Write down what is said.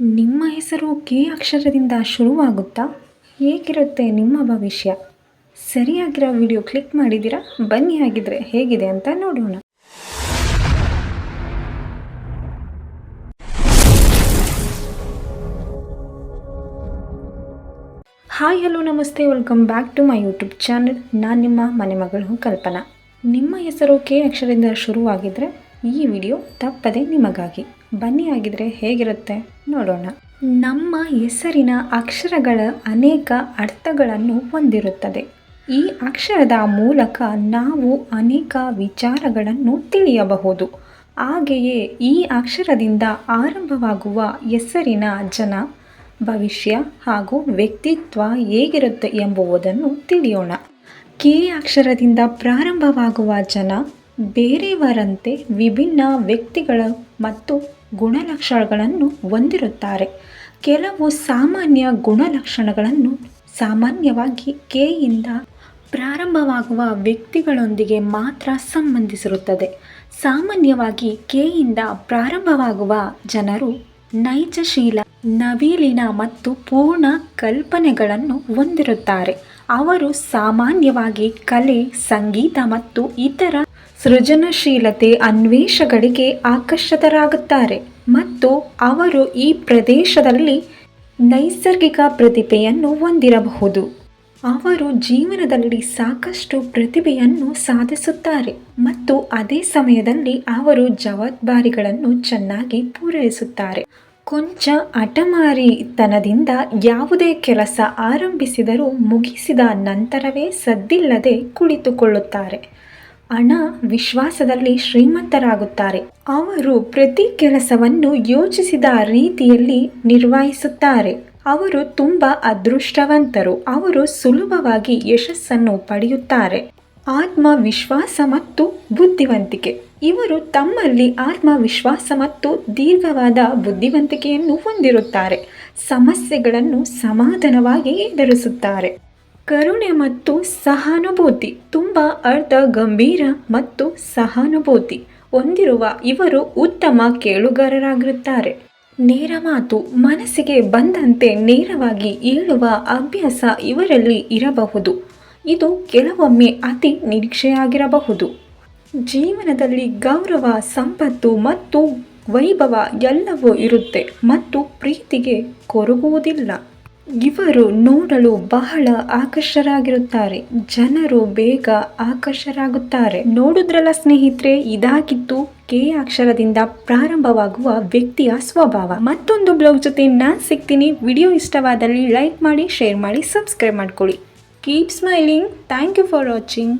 ನಿಮ್ಮ ಹೆಸರು ಕೆ ಅಕ್ಷರದಿಂದ ಶುರುವಾಗುತ್ತಾ? ಹೇಗಿರುತ್ತೆ ನಿಮ್ಮ ಭವಿಷ್ಯ? ಸರಿಯಾಗಿರೋ ವಿಡಿಯೋ ಕ್ಲಿಕ್ ಮಾಡಿದ್ದೀರಾ? ಬನ್ನಿ ಹಾಗಿದ್ರೆ ಹೇಗಿದೆ ಅಂತ ನೋಡೋಣ. ಹಾಯ್, ಹಲೋ, ನಮಸ್ತೆ. Welcome back to my YouTube channel. ನಾನು ನಿಮ್ಮ ಮನೆ ಮಗಳು ಕಲ್ಪನಾ. ನಿಮ್ಮ ಹೆಸರು ಕೆ ಅಕ್ಷರದಿಂದ ಶುರುವಾಗಿದ್ದರೆ ಈ ವಿಡಿಯೋ ತಪ್ಪದೆ ನಿಮಗಾಗಿ. ಬನ್ನಿ ಆಗಿದ್ರೆ ಹೇಗಿರುತ್ತೆ ನೋಡೋಣ. ನಮ್ಮ ಹೆಸರಿನ ಅಕ್ಷರಗಳ ಅನೇಕ ಅರ್ಥಗಳನ್ನು ಹೊಂದಿರುತ್ತದೆ. ಈ ಅಕ್ಷರದ ಮೂಲಕ ನಾವು ಅನೇಕ ವಿಚಾರಗಳನ್ನು ತಿಳಿಯಬಹುದು. ಹಾಗೆಯೇ ಈ ಅಕ್ಷರದಿಂದ ಆರಂಭವಾಗುವ ಹೆಸರಿನ ಜನ, ಭವಿಷ್ಯ ಹಾಗೂ ವ್ಯಕ್ತಿತ್ವ ಹೇಗಿರುತ್ತೆ ಎಂಬುವುದನ್ನು ತಿಳಿಯೋಣ. ಕೆ ಅಕ್ಷರದಿಂದ ಪ್ರಾರಂಭವಾಗುವ ಜನ ಬೇರೆಯವರಂತೆ ವಿಭಿನ್ನ ವ್ಯಕ್ತಿಗಳ ಮತ್ತು ಗುಣಲಕ್ಷಣಗಳನ್ನು ಹೊಂದಿರುತ್ತಾರೆ. ಕೆಲವು ಸಾಮಾನ್ಯ ಗುಣಲಕ್ಷಣಗಳನ್ನು ಸಾಮಾನ್ಯವಾಗಿ ಕೆಯಿಂದ ಪ್ರಾರಂಭವಾಗುವ ವ್ಯಕ್ತಿಗಳೊಂದಿಗೆ ಮಾತ್ರ ಸಂಬಂಧಿಸಿರುತ್ತದೆ. ಸಾಮಾನ್ಯವಾಗಿ ಕೆಯಿಂದ ಪ್ರಾರಂಭವಾಗುವ ಜನರು ನೈಜಶೀಲ, ನವೀಲಿನ ಮತ್ತು ಪೂರ್ಣ ಕಲ್ಪನೆಗಳನ್ನು ಹೊಂದಿರುತ್ತಾರೆ. ಅವರು ಸಾಮಾನ್ಯವಾಗಿ ಕಲೆ, ಸಂಗೀತ ಮತ್ತು ಇತರ ಸೃಜನಶೀಲತೆ ಅನ್ವೇಷಗಳಿಗೆ ಆಕರ್ಷಿತರಾಗುತ್ತಾರೆ ಮತ್ತು ಅವರು ಈ ಪ್ರದೇಶದಲ್ಲಿ ನೈಸರ್ಗಿಕ ಪ್ರತಿಭೆಯನ್ನು ಹೊಂದಿರಬಹುದು. ಅವರು ಜೀವನದಲ್ಲಿ ಸಾಕಷ್ಟು ಪ್ರತಿಭೆಯನ್ನು ಸಾಧಿಸುತ್ತಾರೆ ಮತ್ತು ಅದೇ ಸಮಯದಲ್ಲಿ ಅವರು ಜವಾಬ್ದಾರಿಗಳನ್ನು ಚೆನ್ನಾಗಿ ಪೂರೈಸುತ್ತಾರೆ. ಕೊಂಚ ಹಠಮಾರಿತನದಿಂದ ಯಾವುದೇ ಕೆಲಸ ಆರಂಭಿಸಿದರೂ ಮುಗಿಸಿದ ನಂತರವೇ ಸದ್ದಿಲ್ಲದೆ ಕುಳಿತುಕೊಳ್ಳುತ್ತಾರೆ. ಹಣ ವಿಶ್ವಾಸದಲ್ಲಿ ಶ್ರೀಮಂತರಾಗುತ್ತಾರೆ. ಅವರು ಪ್ರತಿ ಕೆಲಸವನ್ನು ಯೋಚಿಸಿದ ರೀತಿಯಲ್ಲಿ ನಿರ್ವಹಿಸುತ್ತಾರೆ. ಅವರು ತುಂಬ ಅದೃಷ್ಟವಂತರು. ಅವರು ಸುಲಭವಾಗಿ ಯಶಸ್ಸನ್ನು ಪಡೆಯುತ್ತಾರೆ. ಆತ್ಮವಿಶ್ವಾಸ ಮತ್ತು ಬುದ್ಧಿವಂತಿಕೆ. ಇವರು ತಮ್ಮಲ್ಲಿ ಆತ್ಮವಿಶ್ವಾಸ ಮತ್ತು ದೀರ್ಘವಾದ ಬುದ್ಧಿವಂತಿಕೆಯನ್ನು ಹೊಂದಿರುತ್ತಾರೆ. ಸಮಸ್ಯೆಗಳನ್ನು ಸಮಾಧಾನವಾಗಿ ಎದುರಿಸುತ್ತಾರೆ. ಕರುಣೆ ಮತ್ತು ಸಹಾನುಭೂತಿ, ತುಂಬ ಅರ್ಧ ಗಂಭೀರ ಮತ್ತು ಸಹಾನುಭೂತಿ ಹೊಂದಿರುವ ಇವರು ಉತ್ತಮ ಕೇಳುಗಾರರಾಗಿರುತ್ತಾರೆ. ನೇರ ಮಾತು, ಮನಸ್ಸಿಗೆ ಬಂದಂತೆ ನೇರವಾಗಿ ಹೇಳುವ ಅಭ್ಯಾಸ ಇವರಲ್ಲಿ ಇರಬಹುದು. ಇದು ಕೆಲವೊಮ್ಮೆ ಅತಿ ನಿರೀಕ್ಷೆಯಾಗಿರಬಹುದು. ಜೀವನದಲ್ಲಿ ಗೌರವ, ಸಂಪತ್ತು ಮತ್ತು ವೈಭವ ಎಲ್ಲವೂ ಇರುತ್ತೆ ಮತ್ತು ಪ್ರೀತಿಗೆ ಕೊರಗುವುದಿಲ್ಲ. ಇವರು ನೋಡಲು ಬಹಳ ಆಕರ್ಷರಾಗಿರುತ್ತಾರೆ. ಜನರು ಬೇಗ ಆಕರ್ಷರಾಗುತ್ತಾರೆ. ನೋಡುದ್ರಲ್ಲ ಸ್ನೇಹಿತರೆ ಇದಾಗಿತ್ತು ಕೆ ಅಕ್ಷರದಿಂದ ಪ್ರಾರಂಭವಾಗುವ ವ್ಯಕ್ತಿಯ ಸ್ವಭಾವ. ಮತ್ತೊಂದು ಬ್ಲೌಸ್ ಜೊತೆ ನಾನು ಸಿಗ್ತೀನಿ. ವಿಡಿಯೋ ಇಷ್ಟವಾದಲ್ಲಿ ಲೈಕ್ ಮಾಡಿ, ಶೇರ್ ಮಾಡಿ, ಸಬ್ಸ್ಕ್ರೈಬ್ ಮಾಡ್ಕೊಳ್ಳಿ. Keep smiling thank you for watching